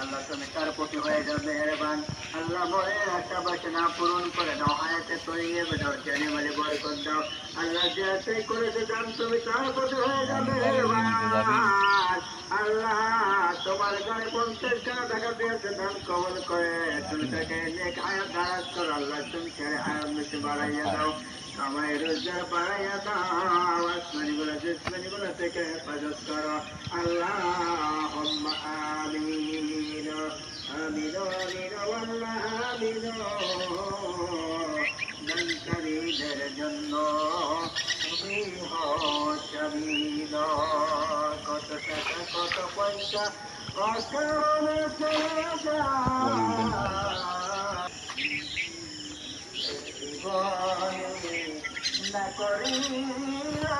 আল্লাহ তুমি তার প্রতি হয়ে যাও আল্লাহ বলে আশা বাসনা পূরণ করে দাও হায়াতে তৈরিয়ে বেদাও জেনে বলে বরকত দাও আল্লাহ যে করেছে দাম তুমি তার হয়ে যাও মেহরবান আল্লাহ তোমার ঘরে পঞ্চাশ টাকা টাকা দিয়েছে দাম কবল করে। তুমি তাকে নেক হায়াত দারাজ করো, আল্লাহ তুমি ছেড়ে হায়াত বেশি বাড়াইয়া দাও, আমায় রোজগার বাড়াইয়া দাও আসমানি গুলো জিসমানি গুলো থেকে হেফাজত করো। আল্লাহ আমিন আমিন আমিন, আল্লাহ আমিন। দানকারীদের জন্য তুমি টাকা কত পয়সা অকারণে চলে যায় না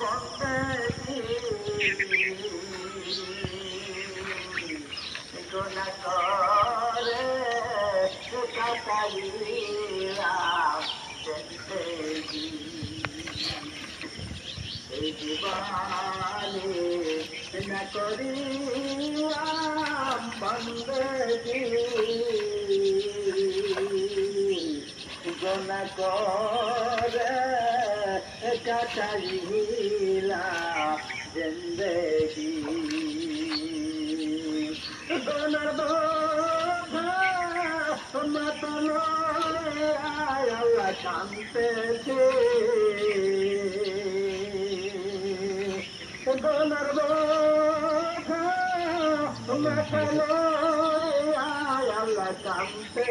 বন্দেগী। গুনাহ করে জীবনে না করিলাম বন্দেগী। গোনা করে কাটাইলা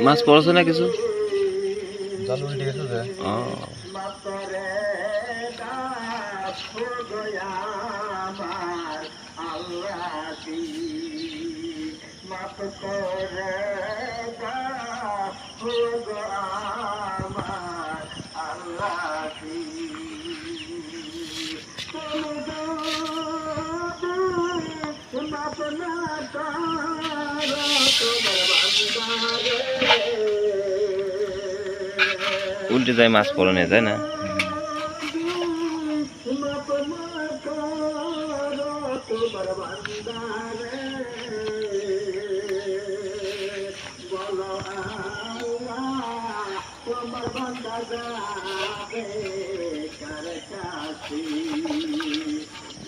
মাছ পড়ছে না কিছু? জাল উল্টে গেছে যে ও আল্লাহ উল্টে যায় মাছ পড়নে যায় না?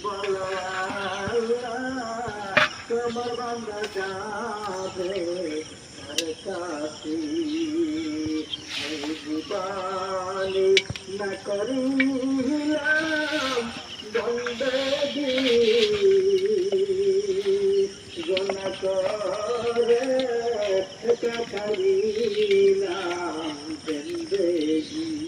বলো তোমার বান্দা যাবে জীবনে না করিলাম বন্দেগি গোনা করে কাটাইলাম জিন্দেগি